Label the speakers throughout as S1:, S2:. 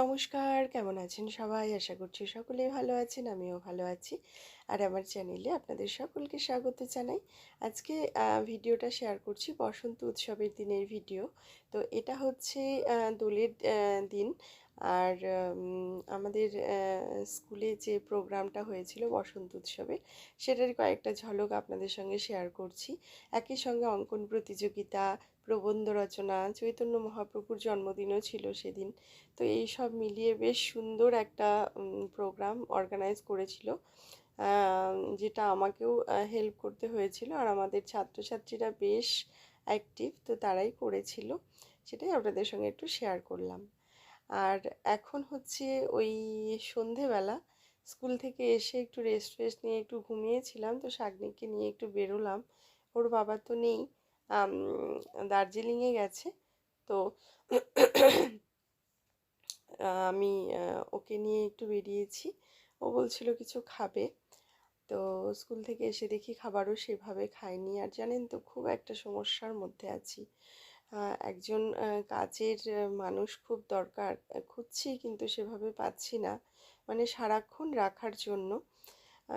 S1: নমস্কার, কেমন আছেন সবাই? আশা করছি সকলেই ভালো আছেন, আমিও ভালো আছি। আর আমার চ্যানেলে আপনাদের সকলকে স্বাগত জানাই। আজকে ভিডিওটা শেয়ার করছি বসন্ত উৎসবের দিনের ভিডিও। তো এটা হচ্ছে দোলের দিন। আর আমাদের স্কুলে যে প্রোগ্রামটা হয়েছিল বসন্ত উৎসবে, সেটার কয়েকটা ঝলক আপনাদের সঙ্গে শেয়ার করছি। একই সঙ্গে অঙ্কন প্রতিযোগিতা, প্রবন্ধ রচনা, চৈতন্য মহাপ্রভুর জন্মদিনও ছিল সেদিন। তো এই সব মিলিয়ে বেশ সুন্দর একটা প্রোগ্রাম অর্গানাইজ করেছিল। যেটা আমাকেও হেল্প করতে হয়েছিল আর আমাদের ছাত্রছাত্রীরা বেশ অ্যাক্টিভ তো তারাই করেছিল। সেটাই আপনাদের সঙ্গে একটু শেয়ার করলাম। আর এখন হচ্ছে ওই সন্ধেবেলা স্কুল থেকে এসে একটু রেস্ট ফেস্ট নিয়ে একটু ঘুমিয়েছিলাম। তো শাগনিককে নিয়ে একটু বেরোলাম। ওর বাবা তো নেই। দার্জিলিংয়ে গেছে। তো আমি ওকে নিয়ে একটু বেরিয়েছি। ও বলছিল কিছু খাবে। তো স্কুল থেকে এসে দেখি খাবারও সেভাবে খায়নি। আর জানেন তো, খুব একটা সমস্যার মধ্যে আছি। একজন কাজের মানুষ খুব দরকার। খুঁজছি কিন্তু সেভাবে পাচ্ছি না। মানে সারাক্ষণ রাখার জন্য।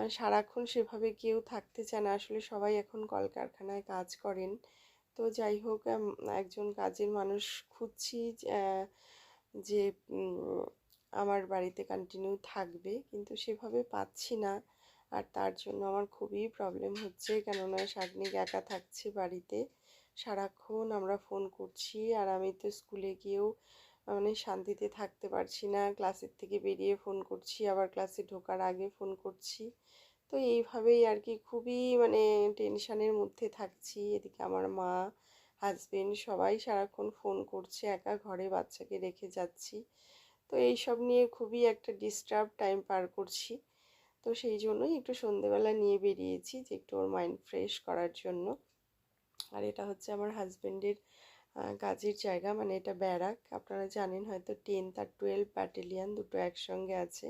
S1: সারাক্ষণ সেভাবে কেউ থাকতে চায় না। আসলে সবাই এখন কলকারখানায় কাজ করেন। তো যাই হোক একজন কাজের মানুষ খুঁজছি যে আমার বাড়িতে কন্টিনিউ থাকবে। কিন্তু সেভাবে পাচ্ছি না। আর তার জন্য আমার খুবই প্রবলেম হচ্ছে। কেননা শাগনিক একা থাকছে বাড়িতে। সারাক্ষণ আমরা ফোন করছি আর আমি তো স্কুলে গিয়েও মানে শান্তিতে থাকতে পারছি না। ক্লাসের থেকে বেরিয়ে ফোন করছি, আবার ক্লাসে ঢোকার আগে ফোন করছি। তো এইভাবেই আর কি খুবই মানে টেনশানের মধ্যে থাকছি। এদিকে আমার মা, হাজবেন্ড সবাই সারাক্ষণ ফোন করছে, একা ঘরে বাচ্চাকে রেখে যাচ্ছি। তো এইসব নিয়ে খুবই একটা ডিস্টার্ব টাইম পার করছি। তো সেই জন্যই একটু সন্ধেবেলা নিয়ে বেরিয়েছি যে একটু ওর মাইন্ড ফ্রেশ করার জন্য। আর এটা হচ্ছে আমার হাজবেন্ডের কাজের জায়গা মানে এটা ব্যারাক। আপনারা জানেন হয়তো টেন্থ আর টুয়েলভ ব্যাটালিয়ান দুটো একসঙ্গে আছে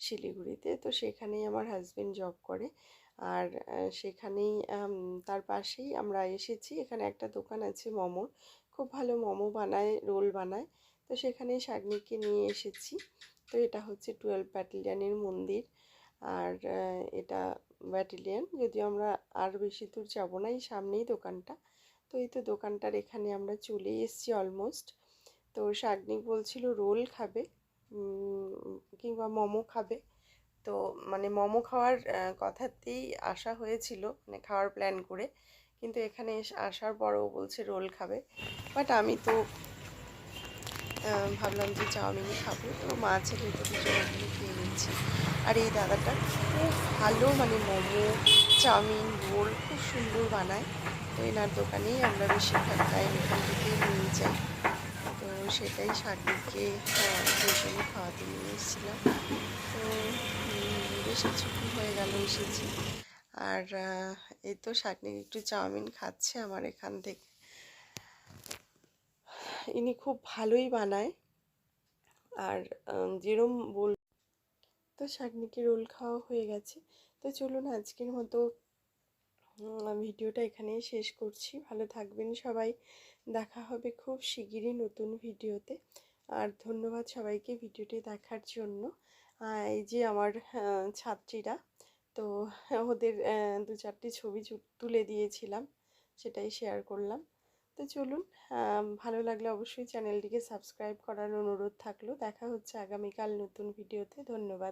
S1: শিলিগুড়িতে। তো সেখানেই আমার হাজবেন্ড জব করে। আর সেখানেই তার পাশেই আমরা এসেছি। এখানে একটা দোকান আছে মোমোর খুব ভালো মোমো বানায়, রোল বানায়। তো সেখানেই শাগনিককে নিয়ে এসেছি। তো এটা হচ্ছে টুয়েলভ ব্যাটালিয়ানের মন্দির। আর এটা ব্যাটালিয়ান। যদিও আমরা আর বেশি দূর যাব না এই সামনেই দোকানটা। তো এই তো দোকানটার এখানে আমরা চলে এসেছি অলমোস্ট তো শাগনিক বলছিল রোল খাবে কিংবা মোমো খাবে। তো মানে মোমো খাওয়ার কথাতেই আসা হয়েছিল মানে খাওয়ার প্ল্যান করে। কিন্তু এখানে আসার পরও বলছে রোল খাবে। বাট আমি তো ভাবলাম যে চাউমিনই খাব। তো মা ছেলে তো খেয়ে আর এই দাদাটা খুব ভালো মানে মোমো, চাউমিন, রোল খুব সুন্দর বানায়। তো এনার দোকানেই আমরা বেশিরভাগ টাইম এখান থেকে নিয়ে যাই। তো সেটাই শাকদিকে দুজনে খাওয়াতে নিয়ে এসেছিলাম। তো বেশ কিছুক্ষণ হয়ে গেল এসেছি। আর এই তো শাকনিক একটু চাউমিন খাচ্ছে আমার এখান থেকে। ইনি খুব ভালোই বানায়। আর যেরম বল তো শাকনিকে রোল খাওয়া হয়ে গেছে। তো চলুন আজকের মতো ভিডিওটা এখানেই শেষ করছি। ভালো থাকবেন সবাই। দেখা হবে খুব শিগগিরই নতুন ভিডিওতে। আর ধন্যবাদ সবাইকে ভিডিওটি দেখার জন্য। এই যে আমার ছাত্রীরা, তো ওদের দু চারটি ছবি তুলে দিয়েছিলাম, সেটাই শেয়ার করলাম। তো চলুন ভালো লাগলে অবশ্যই চ্যানেলটিকে সাবস্ক্রাইব করার অনুরোধ থাকল। দেখা হচ্ছে আগামীকাল নতুন ভিডিওতে। ধন্যবাদ।